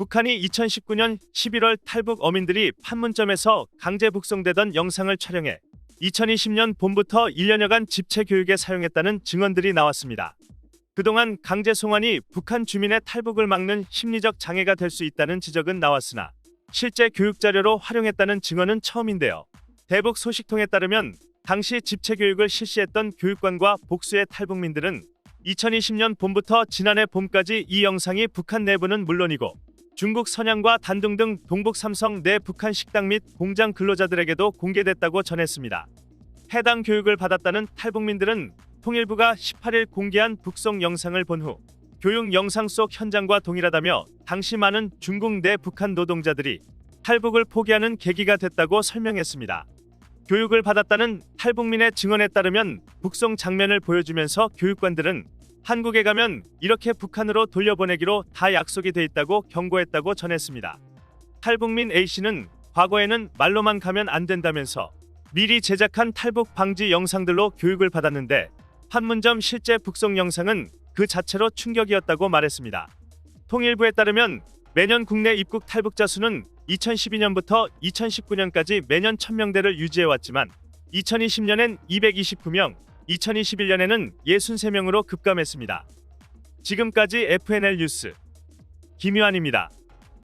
북한이 2019년 11월 탈북 어민들이 판문점에서 강제 북송되던 영상을 촬영해 2020년 봄부터 1년여간 집체 교육에 사용했다는 증언들이 나왔습니다. 그동안 강제 송환이 북한 주민의 탈북을 막는 심리적 장애가 될 수 있다는 지적은 나왔으나 실제 교육 자료로 활용했다는 증언은 처음인데요. 대북 소식통에 따르면 당시 집체 교육을 실시했던 교육관과 복수의 탈북민들은 2020년 봄부터 지난해 봄까지 이 영상이 북한 내부는 물론이고 중국 선양과 단둥 등 동북 삼성 내 북한 식당 및 공장 근로자들에게도 공개됐다고 전했습니다. 해당 교육을 받았다는 탈북민들은 통일부가 18일 공개한 북송 영상을 본 후 교육 영상 속 현장과 동일하다며 당시 많은 중국 내 북한 노동자들이 탈북을 포기하는 계기가 됐다고 설명했습니다. 교육을 받았다는 탈북민의 증언에 따르면 북송 장면을 보여주면서 교육관들은 한국에 가면 이렇게 북한으로 돌려보내기로 다 약속이 돼 있다고 경고했다고 전했습니다. 탈북민 A씨는 과거에는 말로만 가면 안 된다면서 미리 제작한 탈북 방지 영상들로 교육을 받았는데 판문점 실제 북송 영상은 그 자체로 충격이었다고 말했습니다. 통일부에 따르면 매년 국내 입국 탈북자 수는 2012년부터 2019년까지 매년 1000명대를 유지해왔지만 2020년엔 229명, 2021년에는 63명으로 급감했습니다. 지금까지 FNL 뉴스 김유한입니다.